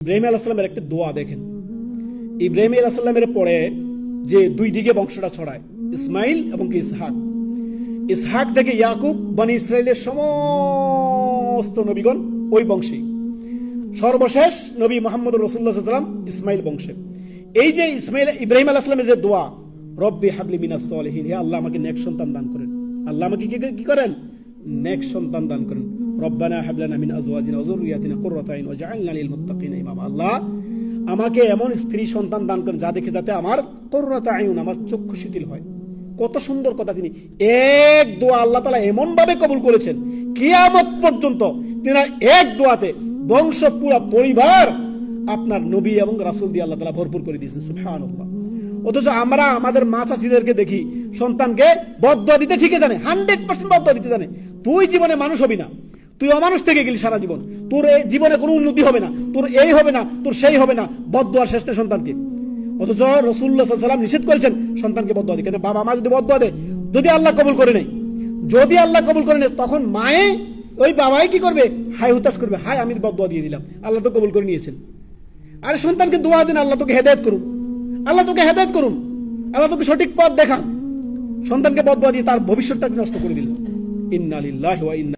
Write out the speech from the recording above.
ইব্রাহিম আলাহিসাল্লামের একটি দোয়া দেখেন। ইব্রাহিম আলাহিসাল্লামের পরে যে দুই দিকে বংশটা ছড়ায়, ইসমাইল এবং ইসহাক। ইসহাক থেকে ইয়াকুব, বনি ইসরায়েলের সমস্ত নবীগণ ওই বংশী। সর্বশেষ নবী মোহাম্মদ রসুল্লাহ সাল্লাম ইসমাইল বংশে। এই যে ইসমাইল, ইব্রাহিম আলাহিসাল্লামের যে দোয়া, রব্বি হাবলি মিনাস সালিহিন, হে আল্লাহ আমাকে নেক সন্তান দান করেন। আল্লাহ আমাকে কি করেন? নেক সন্তান দান করেন। আমাকে এমন স্ত্রী সন্তান দান করেন যা দেখে যাতে আমার কুররাতা আইন আমার চক্ষু শিথিল হয়। কত সুন্দর কথা তিনি। এক দোয়া আল্লাহ তালা এমন ভাবে কবুল করেছেন, কিয়ামত পর্যন্ত তিনি এক দোয়াতে বংশ, পুরা পরিবার আপনার নবী এবং রাসুল দিয়ে আল্লাহ তালা ভরপুর করে দিয়েছেন। সুবহানাল্লাহ। অথচ আমরা আমাদের মা চাষিদেরকে দেখি, সন্তানকে বদয়া দিতে ঠিকই জানে, হান্ড্রেড পার্সেন্ট বদয়া দিতে জানে। তুই জীবনে মানুষ হবি না। তুই অমানুষ থেকে গেলি সারা জীবন। তোর এই জীবনে কোনো উন্নতি হবে না। তোর এই হবে না, তোর সেই হবে না। বদয়ার নেই সন্তানকে। অথচ রসুল্লাহ সাল্লাম নিষেধ করেছেন সন্তানকে বদয়া দিকে বাবা, মা যদি বদয়া দেয়, যদি আল্লাহ কবুল করে নেই যদি আল্লাহ কবুল করে নেয়, তখন মায়ে ওই বাবাই কি করবে? হাই হুতাশ করবে। হাই আমি বদয়া দিয়ে দিলাম। আল্লাহ তো কবুল করে নিয়েছেন। আরে সন্তানকে দোয়া দিন, আল্লাহ তোকে হেদায়ত করুন। আল্লাহ তোকে হেদায়ত করুন। আল্লাহ তোকে সঠিক পথ দেখান। সন্তানকে বদয়া দিয়ে তার ভবিষ্যৎটাকে নষ্ট করে দিল ইন্না লিল্লাহি ওয়া ইন্না